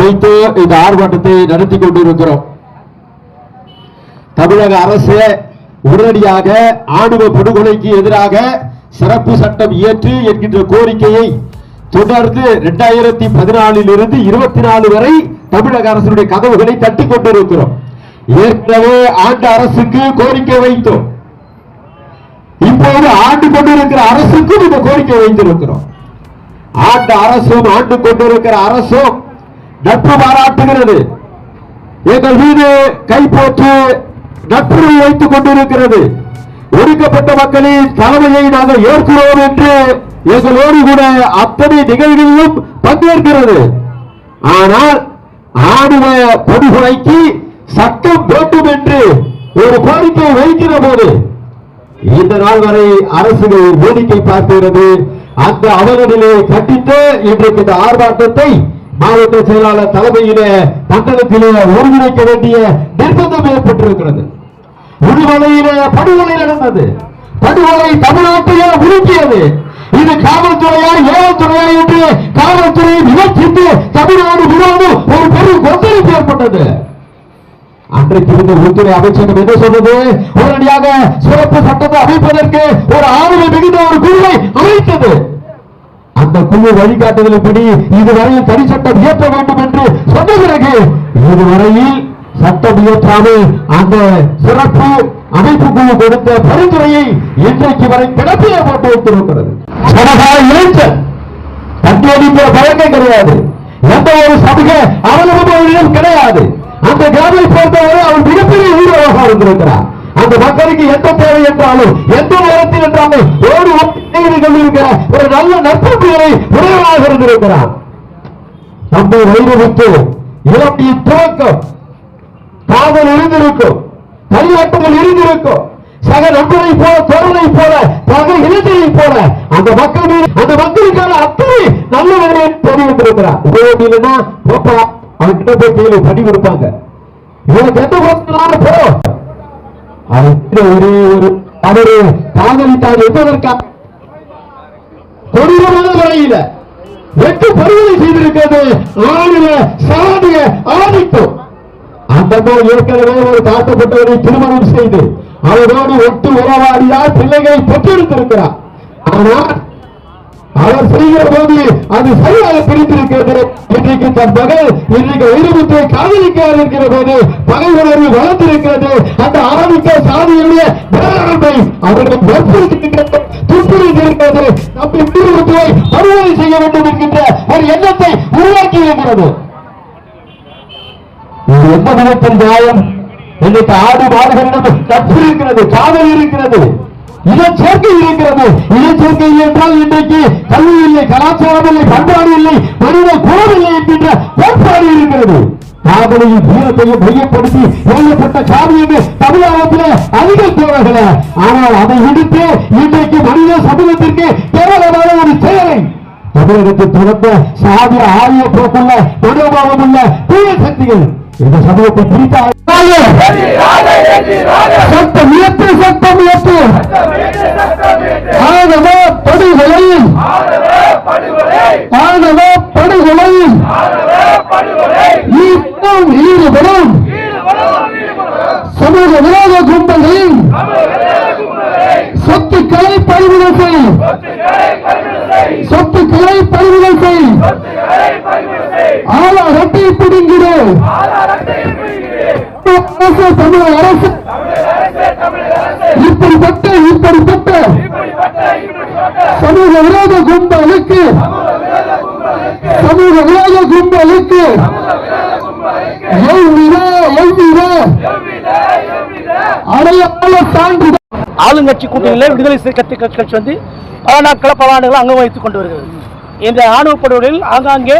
வைத்து இந்த ஆர்ப்பாட்டத்தை நடத்தி கொண்டிருக்கிறோம். தமிழக அரசு உடனடியாக ஆணுவ படுகொலைக்கு எதிராக சிறப்பு சட்டம் இயற்று என்கின்ற கோரிக்கையை தொடர்ந்து இரண்டாயிரத்தி பதினாலில் இருந்து இருபத்தி நாலு வரை தமிழக அரசுடைய கதவுகளை தட்டி கொண்டிருக்கிறோம். ஏற்கனவே ஆண்டு அரசுக்கு கோரிக்கை வைத்தோம். இப்போது ஆண்டு கொண்டிருக்கிற அரசுக்கும் இந்த கோரிக்கை வைத்திருக்கிறோம். ஆண்டு அரசும் ஆண்டு கொண்டிருக்கிற அரசும் நட்பு பாராட்டுகிறது. எங்கள் வீடு கைப்போற்று நட்புறவு வைத்துக் கொண்டிருக்கிறது. ஒடுக்கப்பட்ட மக்களின் தலைமையை நாங்கள் ஏற்கிறோம் என்று எங்களோடு கூட அத்தனை நிகழ்வுகளிலும் பங்கேற்கிறது. ஆனால் ஆணுவ படுகொலைக்கு சட்டம் வேண்டும் என்று ஒரு கோரிக்கை வைக்கிற போது இந்த நாள் வரை அரசுகள் வேடிக்கை பார்க்கிறது அந்த அவர்களிலே கண்டித்து இன்றைக்கு இந்த ஆர்ப்பாட்டத்தை மாவட்ட செயலாளர் தலைமையிலே மண்டலத்திலே ஒருங்கிணைக்க வேண்டிய நிர்பந்தம் ஏற்பட்டிருக்கிறது. உடுமலையிலே படுகொலை நடந்தது படுகொலை தமிழ்நாட்டையே உருக்கியது இது காவல்துறையா ஏவல்துறையா என்று காவல்துறையை விமர்சித்து தமிழ்நாடு விரோதம் ஒரு பெரும் கொந்தளிப்பு ஏற்பட்டது. அன்றைக்கு இருந்த உள்துறை அமைச்சகம் என்ன சொன்னது உடனடியாக சிறப்பு சட்டத்தை அமைப்பதற்கு ஒரு ஆளுமை மிகுந்த ஒரு குழுவை அமைத்தது. அந்த குழு வழிகாட்டுதலின்படி இதுவரையில் தனி சட்டம் இயற்ற வேண்டும் என்று சொன்ன பிறகு இதுவரையில் சட்டம் இயற்றாமல் அந்த சிறப்பு அமைப்பு குழு கொடுத்த பரிந்துரையை இன்றைக்கு வரை கிடப்பிலே போட்டு வைத்திருக்கிறது சமகால இளைஞர் தட்டியடிக்கிற பழக்கம் கிடையாது. எந்த ஒரு சமூக அவலம்பம் கிடையாது. அந்த கிராமத்தை பொறுத்தவரை அவர் மிகப்பெரிய ஊரகமாக இருந்திருக்கிறார். அந்த மக்களுக்கு எந்த தேவை என்றாலும் எந்த நேரத்தில் என்றாலும் ஒரு ஓடி கொண்டிருக்கிற ஒரு நல்ல நற்பண்புகளை உடையவராக இருந்திருக்கிறார். நம்மை வைரவித்து இலக்கிய துவக்கம் காதல் இருந்திருக்கும் பரியாட்டங்கள் இருந்திருக்கும். சக நண்பரை போல தோழனை போல சக இளைஞரை போல அந்த மக்கள் மீது அந்த மக்களுக்கான அத்தனை நல்லவர்களை தெரிவித்திருக்கிறார் உபயோகம் இல்லைன்னா போப்பா அவன்கிட்ட போய் கையில படி கொடுப்பாங்க. இவனுக்கு எந்த போனாலும் போ ஒரே ஒரு அவரு காதலித்தார் என்பதற்காக கொடூரமான முறையில எட்டு பருவதை செய்திருக்கிறது. ஆளுநர் சாதிய ஆதிக்கம் அந்த ஏற்கனவே ஒரு தாக்கப்பட்டவரை திருமணம் செய்து அவரோடு ஒட்டு உறவாடியார் பிள்ளைகளை பெற்றெடுத்திருக்கிறார். ஆனால் அவர் செய்கிற போது அது சரியாக பிரித்திருக்கிறது இன்றைக்கு தன் மகள் இன்றைக்கு வைரமுத்துவை காதலிக்கார் இருக்கிற போது பகை உணர்வு வளர்ந்திருக்கிறது. அந்த ஆரம்பிக்க சாதியுடைய வேளாண்மை அவர்கள் வற்புறுத்திருக்கிறது துன்புறுத்திருக்கிறது நம்மை வைரமுத்துவை பருவனை செய்ய வேண்டும் என்கின்ற ஒரு எண்ணத்தை உருவாக்கி இருக்கிறது. இது எந்த இன்னைக்கு ஆடு மாடுகளிடம் நட்பு இருக்கிறது காதல் இருக்கிறது இன சேர்க்கை இருக்கிறது. இன சேர்க்கை என்றால் இன்றைக்கு கல்வி இல்லை கலாச்சாரம் இல்லை பண்பாடு இல்லை மனித குணம் இல்லை என்கின்ற கோட்பாடு இருக்கிறது. காதலையும் வீரத்தையும் மையப்படுத்தி எழுதப்பட்ட காவி என்று தமிழகத்திலே அதிக தேவைகள. ஆனால் அதை விடுத்து இன்றைக்கு மனித சமூகத்திற்கு கேவலமான ஒரு செயலை. தமிழகத்தில் தொடர்ந்த சாதி ஆரிய போக்குள்ள மனோபாவம் உள்ள தீய சக்திகள் இந்த சமூகத்தை பிரித்த சட்டம் இயற்று சட்டம் இயற்று. ஆகவ படுகொலை. ஆகவ படுகொலையில் ஈட்டம் ஈடுபடும். சமூக விரோத கும்பலின் சொத்துக்களை பறிமுதல் செய். சொத்துக்களை பறிமுதல் செய். ஆளா அரட்டை பிடுங்கிடு. அரசு தமிழக அரசு. இப்படிப்பட்ட இப்படிப்பட்ட சமூக விரோத கும்பலுக்கு சமூக விரோத கும்பலுக்கு அடையாள சான்றிதழ் ஆளுங்கட்சி கூட்டணியில் விடுதலை சிறுத்தை கட்சி வந்து பல நாட்கள பல ஆண்டுகள் அங்கம் வைத்துக் கொண்டு வருகிறது. இந்த ஆணவ படுகொலையில் ஆங்காங்கே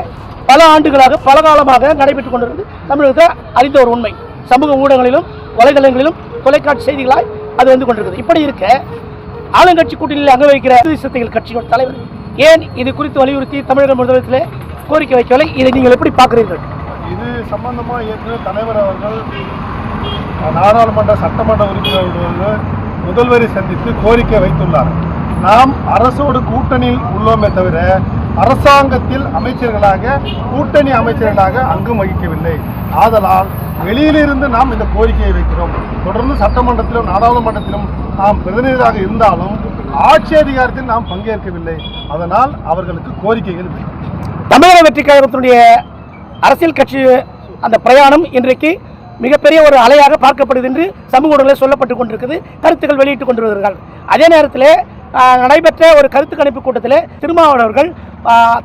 பல ஆண்டுகளாக பல காலமாக நடைபெற்றுக் கொண்டிருக்கிறது தமிழகத்தை அறிந்த ஒரு உண்மை. சமூக ஊடகங்களிலும் வலைதளங்களிலும் தொலைக்காட்சி செய்திகளாய் அது வந்து கொண்டிருக்கிறது. இப்படி இருக்க ஆளுங்கட்சி கூட்டணியில் அங்க வைக்கிற விடுதலை சிறுத்தைகள் கட்சியோட தலைவர் ஏன் இது குறித்து வலியுறுத்தி தமிழக முதலமைச்சரில் கோரிக்கை வைக்கவில்லை? இதை நீங்கள் எப்படி பார்க்குறீர்கள்? இது சம்பந்தமாக ஏற்கனவே தலைவர் அவர்கள் நாடாளுமன்ற சட்டமன்ற உறுப்பினர்கள் முதல்வரை சந்தித்து கோரிக்கை வைத்துள்ளார். நாம் அரசோடு கூட்டணியில் உள்ளோமே தவிர அரசாங்கத்தில் அமைச்சர்களாக கூட்டணி அமைச்சர்களாக அங்கம் வகிக்கவில்லை ஆதலால் வெளியிலிருந்து நாம் இந்த கோரிக்கையை வைக்கிறோம். தொடர்ந்து சட்டமன்றத்திலும் நாடாளுமன்றத்திலும் நாம் பிரதிநிதியாக இருந்தாலும் ஆட்சி அதிகாரத்தில் நாம் பங்கேற்கவில்லை. அதனால் அவர்களுக்கு கோரிக்கைகள் தமிழக வெற்றி கழகத்தினுடைய அரசியல் கட்சி அந்த பிரயாணம் இன்றைக்கு மிகப்பெரிய ஒரு அலையாக பார்க்கப்படுது என்று சமூக ஊடகங்களில் சொல்லப்பட்டு கொண்டிருக்குது கருத்துக்கள் வெளியிட்டுக் கொண்டு வருகிறார்கள் அதே நேரத்தில் நடைபெற்ற ஒரு கருத்து கணிப்பு கூட்டத்தில் திருமாவளவர்கள்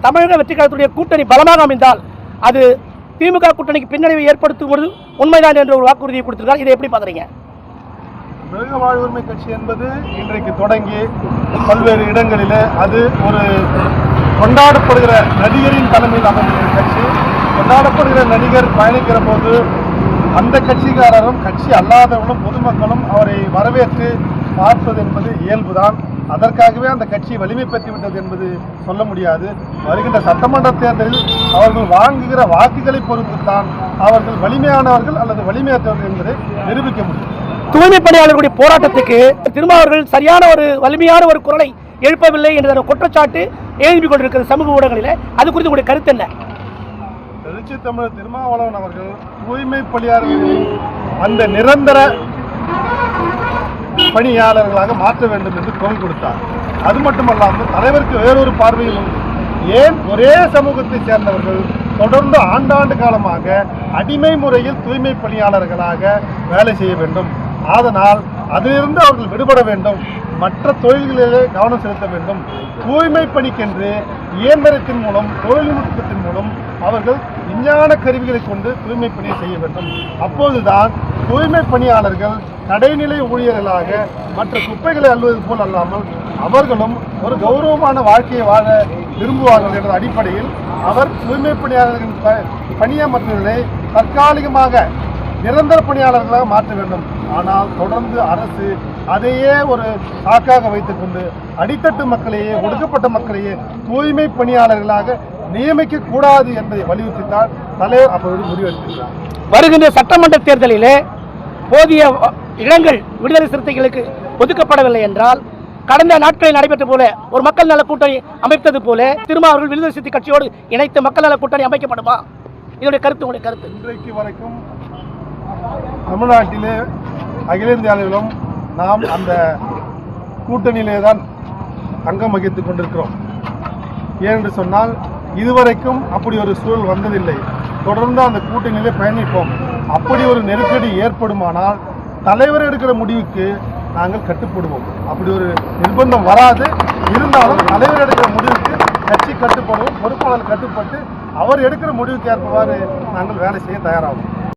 தமிழக வெற்றி கழகத்துடைய கூட்டணி பலமாக அமைந்தால் அது திமுக கூட்டணிக்கு பின்னடைவை ஏற்படுத்துவது உண்மைதான் என்ற ஒரு வாக்குறுதியை கொடுத்திருக்கார் இதை எப்படி பார்க்குறீங்க? மிருக வாழ்வுரிமை கட்சி என்பது இன்றைக்கு தொடங்கி பல்வேறு இடங்களில் அது ஒரு கொண்டாடப்படுகிற நடிகரின் தலைமையில் அமைந்துள்ள கட்சி. கொண்டாடப்படுகிற நடிகர் பயணிக்கிற போது அந்த கட்சிக்காரரும் கட்சி அல்லாதவர்களும் பொதுமக்களும் அவரை வரவேற்று பார்ப்பது என்பது இயல்புதான். அதற்காகவே அந்த கட்சி வலிமை பெற்று விட்டது என்பது சொல்ல முடியாது. வருகின்ற சட்டமன்ற தேர்தலில் அவர்கள் வாங்குகிற வாக்குகளை பொறுத்துத்தான் அவர்கள் வலிமையானவர்கள் அல்லது வலிமையற்றவர்கள் என்பதை நிரூபிக்க முடியும். தூய்மை பணியாளர்களுடைய போராட்டத்துக்கு திருமாவர்கள் சரியான ஒரு வலிமையான ஒரு குரலை எழுப்பவில்லை என்ற குற்றச்சாட்டு எழுப்பி கொண்டிருக்கிறது சமூக ஊடகங்களில். அது குறித்து உங்களுடைய கருத்து என்ன? எழுச்சி தமிழர் திருமாவளவன் அவர்கள் தூய்மை பணியாளர்களை அந்த நிரந்தர பணியாளர்களாக மாற்ற வேண்டும் என்று குரல் கொடுத்தார். அது மட்டுமல்லாமல் தலைவருக்கு வேறொரு பார்வையும் உண்டு. ஏன்? ஒரே சமூகத்தை சேர்ந்தவர்கள் தொடர்ந்து ஆண்டாண்டு காலமாக அடிமை முறையில் தூய்மை பணியாளர்களாக வேலை செய்ய வேண்டும். அதனால் அதிலிருந்து அவர்கள் விடுபட வேண்டும். மற்ற தொழில்களிலே கவனம் செலுத்த வேண்டும். தூய்மை பணிக்கென்று இயந்திரத்தின் மூலம் தொழில்நுட்பத்தின் மூலம் அவர்கள் விஞ்ஞான கருவிகளை கொண்டு தூய்மை பணியை செய்ய வேண்டும். அப்போதுதான் தூய்மை பணியாளர்கள் நடைநிலை ஊழியர்களாக மற்ற குப்பைகளை அள்ளுவது போல் அல்லாமல் அவர்களும் ஒரு கௌரவமான வாழ்க்கையை வாழ விரும்புவார்கள் என்ற அடிப்படையில் அவர் தூய்மை பணியாளர்களின் ப- பணியமர்த்தலை தற்காலிகமாக நிரந்தர பணியாளர்களாக மாற்ற வேண்டும். ஆனால் தொடர்ந்து அரசு அதையே ஒரு சாக்காக வைத்துக்கொண்டு அடித்தட்டு மக்களையே ஒடுக்கப்பட்ட மக்களையே தூய்மை பணியாளர்களாக நியமிக்க கூடாது என்பதை வலியுறுத்தித்தான் தலைவர் அப்பொழுது முடிவெடுத்திருக்கிறார். வருகின்ற சட்டமன்ற தேர்தலிலே போதிய இடங்கள் விடுதலை சிறுத்தைகளுக்கு ஒதுக்கப்படவில்லை என்றால் கடந்த நாட்களில் நடைபெற்ற போல ஒரு மக்கள் நல கூட்டணி அமைத்தது போல திருமாவர்கள் விடுதலை சிறுத்தை கட்சியோடு இணைத்து மக்கள் நல கூட்டணி அமைக்கப்படுமா? இதனுடைய கருத்து உங்களுடைய கருத்து. இன்றைக்கு வரைக்கும் தமிழ்நாட்டிலே அகில இந்திய அளவிலும் நாம் அந்த கூட்டணியிலே தான் அங்கம் வகித்துக் கொண்டிருக்கிறோம். ஏனென்று சொன்னால் இதுவரைக்கும் அப்படி ஒரு சூழல் வந்ததில்லை. தொடர்ந்து அந்த கூட்டணியிலே பயணிப்போம். அப்படி ஒரு நெருக்கடி ஏற்படுமானால் தலைவர் எடுக்கிற முடிவுக்கு நாங்கள் கட்டுப்படுவோம். அப்படி ஒரு நிர்பந்தம் வராது. இருந்தாலும் தலைவர் எடுக்கிற முடிவுக்கு கட்சி கட்டுப்படுவோம். பொறுப்பாளர் கட்டுப்பட்டு அவர் எடுக்கிற முடிவுக்கு ஏற்பவாறு நாங்கள் வேலை செய்ய தயாராகும்.